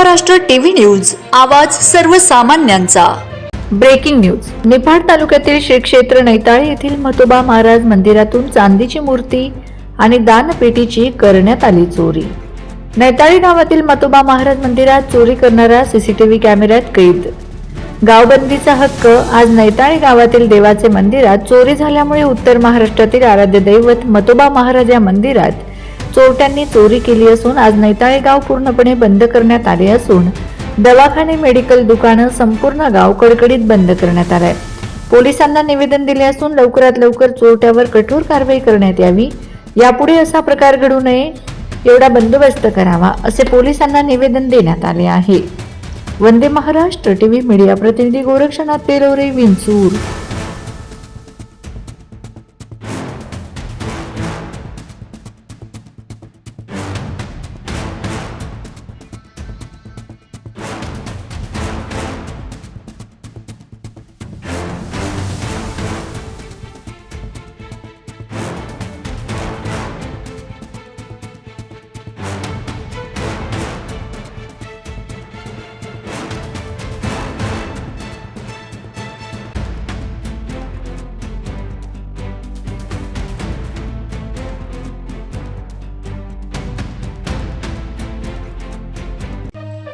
Maharashtra TV news आवाज सर्वसामान्यांचा. Breaking news. Niphad तालुक्यातील श्री क्षेत्र नैताळे येथील मतोबा महाराज मंदिरातून चांदीची मूर्ती आणि दानपेटीची करण्यात आली चोरी. नैताळी गावातील मतोबा महाराज मंदिरात चोरी करणारा सीसीटीव्ही कॅमेऱ्यात कैद. गावबंदीचा हक्क आज नैताळी गावातील देवाचे मंदिरात चोरी झाल्यामुळे उत्तर महाराष्ट्रातील आराध्य दैवत मतोबा महाराज या मंदिरात चोरट्यांनी चोरी केली असून आज नैताळे गाव पूर्णपणे बंद करण्यात आले असून दवाखाने मेडिकल दुकानं संपूर्ण गाव कडकडीत बंद करण्यात आलंय. पोलिसांना निवेदन दिले असून लवकरात लवकर चोरट्यावर कठोर कारवाई करण्यात यावी. यापुढे असा प्रकार घडू नये एवढा बंदोबस्त करावा असे पोलिसांना निवेदन देण्यात आले आहे. वंदे महाराष्ट्र टीव्ही मीडिया प्रतिनिधी गोरक्षनाथ तेलोरे विंचूर.